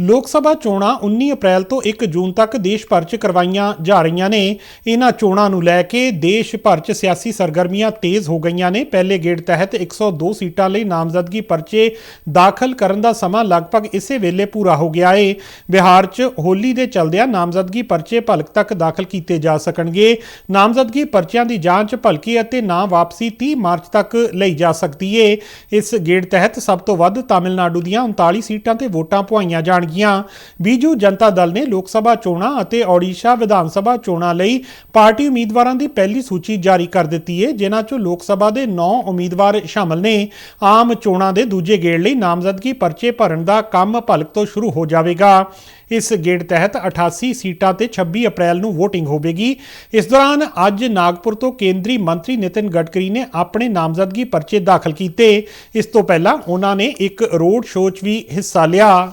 ਲੋਕ ਸਭਾ ਚੋਣਾਂ 19 ਅਪ੍ਰੈਲ ਤੋਂ 1 ਜੂਨ ਤੱਕ ਦੇਸ਼ ਭਰ 'ਚ ਕਰਵਾਈਆਂ ਜਾ ਰਹੀਆਂ ਨੇ। ਇਹਨਾਂ ਚੋਣਾਂ ਨੂੰ ਲੈ ਕੇ ਦੇਸ਼ ਭਰ 'ਚ ਸਿਆਸੀ ਸਰਗਰਮੀਆਂ ਤੇਜ਼ ਹੋ ਗਈਆਂ ਨੇ। ਪਹਿਲੇ ਗੇੜ ਤਹਿਤ 102 ਸੀਟਾਂ ਲਈ ਨਾਮਜ਼ਦਗੀ ਪਰਚੇ ਦਾਖਲ ਕਰਨ ਦਾ ਸਮਾਂ ਲਗਭਗ ਇਸੇ ਵੇਲੇ ਪੂਰਾ ਹੋ ਗਿਆ ਏ। ਬਿਹਾਰ 'ਚ ਹੋਲੀ ਦੇ ਚਲਦਿਆਂ ਨਾਮਜ਼ਦਗੀ ਪਰਚੇ ਭਲਕ ਤੱਕ ਦਾਖਲ ਕੀਤੇ ਜਾ ਸਕਣਗੇ। ਨਾਮਜ਼ਦਗੀ ਪਰਚਿਆਂ ਦੀ ਜਾਂਚ ਭਲਕੀ ਅਤੇ ਨਾਂ ਵਾਪਸੀ 30 ਮਾਰਚ ਤੱਕ ਲਈ ਜਾ ਸਕਦੀ ਏ। ਇਸ ਗੇੜ ਤਹਿਤ ਸਭ ਤੋਂ ਵੱਧ ਤਾਮਿਲਨਾਡੂ ਦੀਆਂ 39 ਸੀਟਾਂ ਤੇ ਵੋਟਾਂ ਪਵਾਈਆਂ ਜਾਣਗੀਆਂ। ਬੀਜੂ ਜਨਤਾ ਦਲ ਨੇ ਲੋਕ ਸਭਾ ਚੋਣਾਂ ਅਤੇ ਓਡੀਸ਼ਾ ਵਿਧਾਨ ਸਭਾ ਚੋਣਾਂ ਲਈ ਪਾਰਟੀ ਉਮੀਦਵਾਰਾਂ ਦੀ ਪਹਿਲੀ ਸੂਚੀ ਜਾਰੀ ਕਰ ਦਿੱਤੀ ਹੈ ਜਿਨ੍ਹਾਂ 'ਚੋਂ ਲੋਕ ਸਭਾ ਦੇ 9 ਉਮੀਦਵਾਰ ਸ਼ਾਮਲ ਨੇ। ਆਮ ਚੋਣਾਂ ਦੇ ਦੂਜੇ ਗੇੜ ਲਈ ਨਾਮਜ਼ਦਗੀ ਪਰਚੇ ਭਰਨ ਦਾ ਕੰਮ ਭਲਕ ਤੋਂ ਸ਼ੁਰੂ ਹੋ ਜਾਵੇਗਾ। ਇਸ ਗੇੜ ਤਹਿਤ 88 ਸੀਟਾਂ ਤੇ 26 ਅਪ੍ਰੈਲ ਨੂੰ VOTING ਹੋਵੇਗੀ। ਇਸ ਦੌਰਾਨ ਅੱਜ ਨਾਗਪੁਰ ਤੋਂ ਕੇਂਦਰੀ ਮੰਤਰੀ ਨਿਤਿਨ ਗਡਕਰੀ ਨੇ ਆਪਣੇ ਨਾਮਜ਼ਦਗੀ ਪਰਚੇ ਦਾਖਲ ਕੀਤੇ। ਇਸ ਤੋਂ ਪਹਿਲਾਂ ਉਹਨਾਂ ਨੇ ਇੱਕ ਰੋਡ ਸ਼ੋਅ 'ਚ ਵੀ ਹਿੱਸਾ ਲਿਆ।